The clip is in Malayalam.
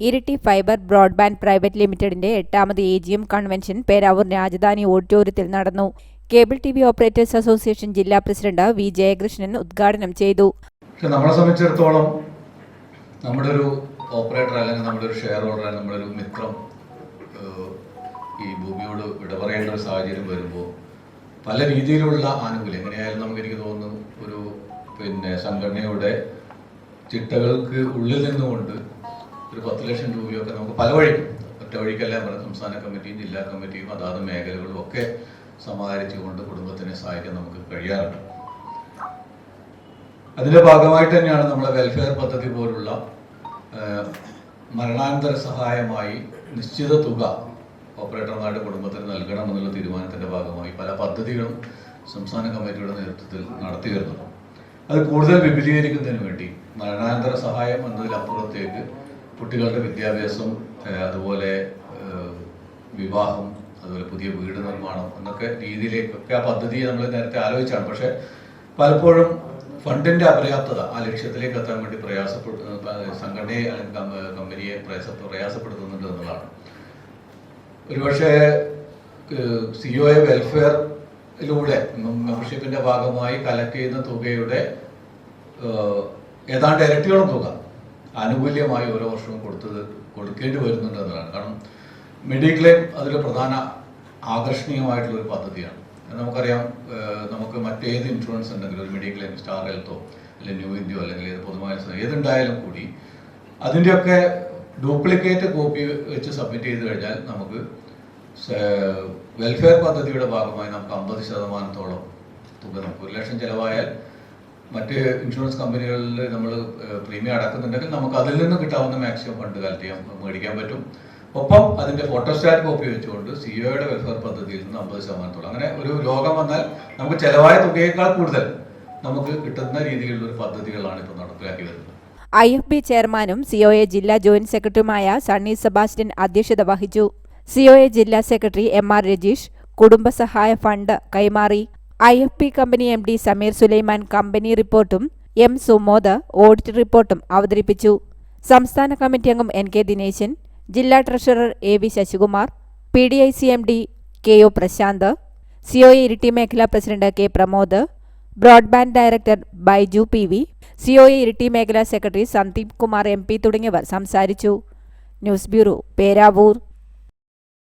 ഇരിട്ടി ഫൈബർ ബ്രോഡ്ബാൻഡ് പ്രൈവറ്റ് ലിമിറ്റഡിന്റെ എട്ടാമത് A G M convention Peravoor Rajadhani ഓഡിറ്റോറിയത്തിൽ നടന്നു. Cable T V operators association ജില്ലാ പ്രസിഡന്റ് വി ജയകൃഷ്ണൻ ഉദ്ഘാടനം ചെയ്തു. നമ്മളെ സംബന്ധിച്ചിടത്തോളം നമ്മുടെ ഒരു ഓപ്പറേറ്റർ അല്ലെങ്കിൽ നമ്മുടെ ഒരു ഷെയർ ഹോൾഡർ നമ്മുടെ ഒരു മിത്രം ഈ ഭൂമിയോട് വിട ഒരു സാഹചര്യം വരുമ്പോൾ പല രീതിയിലുള്ള ആനുകൂല്യം എങ്ങനെയായാലും നമുക്ക് എനിക്ക് തോന്നുന്നു ഒരു പിന്നെ സംഘടനയുടെ ചിട്ടകൾക്ക് ഉള്ളിൽ നിന്നുകൊണ്ട് ഒരു പത്ത് ലക്ഷം രൂപയൊക്കെ നമുക്ക് പല വഴിക്കും ഒറ്റ വഴിക്കല്ല നമ്മുടെ സംസ്ഥാന കമ്മിറ്റിയും ജില്ലാ കമ്മിറ്റിയും അതാത് മേഖലകളും ഒക്കെ സമാഹരിച്ചുകൊണ്ട് കുടുംബത്തിനെ സഹായിക്കാൻ നമുക്ക് കഴിയാറുണ്ട്. അതിന്റെ ഭാഗമായിട്ട് തന്നെയാണ് നമ്മളെ വെൽഫെയർ പദ്ധതി പോലുള്ള മരണാനന്തര സഹായമായി നിശ്ചിത തുക ഓപ്പറേറ്റർമാരുടെ കുടുംബത്തിന് നൽകണം എന്നുള്ള തീരുമാനത്തിന്റെ ഭാഗമായി പല പദ്ധതികളും സംസ്ഥാന കമ്മിറ്റിയുടെ നേതൃത്വത്തിൽ നടത്തി വരുന്നുണ്ട്. അത് കൂടുതൽ വിപുലീകരിക്കുന്നതിന് വേണ്ടി മരണാനന്തര സഹായം എന്നതിലപ്പുറത്തേക്ക് കുട്ടികളുടെ വിദ്യാഭ്യാസം അതുപോലെ വിവാഹം അതുപോലെ പുതിയ വീട് നിർമ്മാണം എന്നൊക്കെ രീതിയിലേക്കൊക്കെ ആ പദ്ധതി നമ്മൾ നേരത്തെ ആലോചിച്ചാണ്. പക്ഷെ പലപ്പോഴും ഫണ്ടിന്റെ അപര്യാപ്തത ആ ലക്ഷ്യത്തിലേക്ക് എത്താൻ വേണ്ടി പ്രയാസപ്പെട്ടു സംഘടനയെ കമ്പനിയെ പ്രയാസ- പ്രയാസപ്പെടുത്തുന്നുണ്ട് എന്നുള്ളതാണ്. ഒരുപക്ഷെ സിഒഎ വെൽഫെയറിലൂടെ മെമ്പർഷിപ്പിന്റെ ഭാഗമായി കലക്ട് ചെയ്യുന്ന തുകയുടെ ഏതാണ്ട് ഇരട്ടിയോളം തുക ആനുകൂല്യമായി ഓരോ വർഷവും കൊടുത്തത് കൊടുക്കേണ്ടി വരുന്നുണ്ട് എന്നതാണ്. കാരണം മെഡിക്ലെയിം അതിൽ പ്രധാന ആകർഷണീയമായിട്ടുള്ള ഒരു പദ്ധതിയാണ്. നമുക്കറിയാം നമുക്ക് മറ്റേത് ഇൻഷുറൻസ് ഉണ്ടെങ്കിലും ഒരു മെഡിക്ലെയിം സ്റ്റാർ ഹെൽത്തോ അല്ലെങ്കിൽ ന്യൂ ഇന്ത്യയോ അല്ലെങ്കിൽ ഏത് പൊതുമായ ഏതുണ്ടായാലും കൂടി അതിന്റെയൊക്കെ ഡ്യൂപ്ലിക്കേറ്റ് കോപ്പി വെച്ച് സബ്മിറ്റ് ചെയ്ത് കഴിഞ്ഞാൽ നമുക്ക് വെൽഫെയർ പദ്ധതിയുടെ ഭാഗമായി നമുക്ക് അമ്പത് ശതമാനത്തോളം തുക നമുക്ക് ഒരു ലക്ഷം ചിലവായാൽ മറ്റ് ഇൻഷുറൻസ് കമ്പനികളിൽ നമ്മൾ പ്രീമിയം അടക്കുന്നുണ്ടെങ്കിൽ നമുക്ക് അതിൽ നിന്ന് കിട്ടാവുന്ന മാക്സിമം ഫണ്ട് കളക്ട് ചെയ്യാൻ മേടിക്കാൻ പറ്റും. ഒപ്പം അതിന്റെ ഫോട്ടോസ്റ്റാറ്റ് കോപ്പി വെച്ചുകൊണ്ട് സിഒയുടെ വെൽഫെയർ പദ്ധതിയിൽ നിന്ന് അമ്പത് ശതമാനത്തോളം. അങ്ങനെ ഒരു രോഗം വന്നാൽ നമുക്ക് ചെലവായ തുകയേക്കാൾ കൂടുതൽ നമുക്ക് കിട്ടുന്ന രീതിയിലുള്ള ഒരു പദ്ധതികളാണ് ഇപ്പോൾ നടപ്പിലാക്കി വരുന്നത്. ഐ എഫ് ബി ചെയർമാനും സിഒഎ ജില്ലാ ജോയിന്റ് സെക്രട്ടറിയുമായ സണ്ണി സെബാസ്റ്റ്യൻ അധ്യക്ഷത വഹിച്ചു. സിഒഎ ജില്ലാ സെക്രട്ടറി എം ആർ രജീഷ് കുടുംബസഹായ ഫണ്ട് കൈമാറി. I F P company M D Sameer Sulaiman company റിപ്പോർട്ടും എം സുമോദ് ഓഡിറ്റ് റിപ്പോർട്ടും അവതരിപ്പിച്ചു. സംസ്ഥാന കമ്മിറ്റി അംഗം എൻ കെ ദിനേശൻ ജില്ലാ treasurer A V Sasikumar P D I C M D K O Prasanth COA Iritty മേഖലാ president K Pramod broadband director Baiju P V COA Iritty മേഖലാ secretary Sandeep Kumar M P തുടങ്ങിയവർ സംസാരിച്ചു. News bureau Peravoor.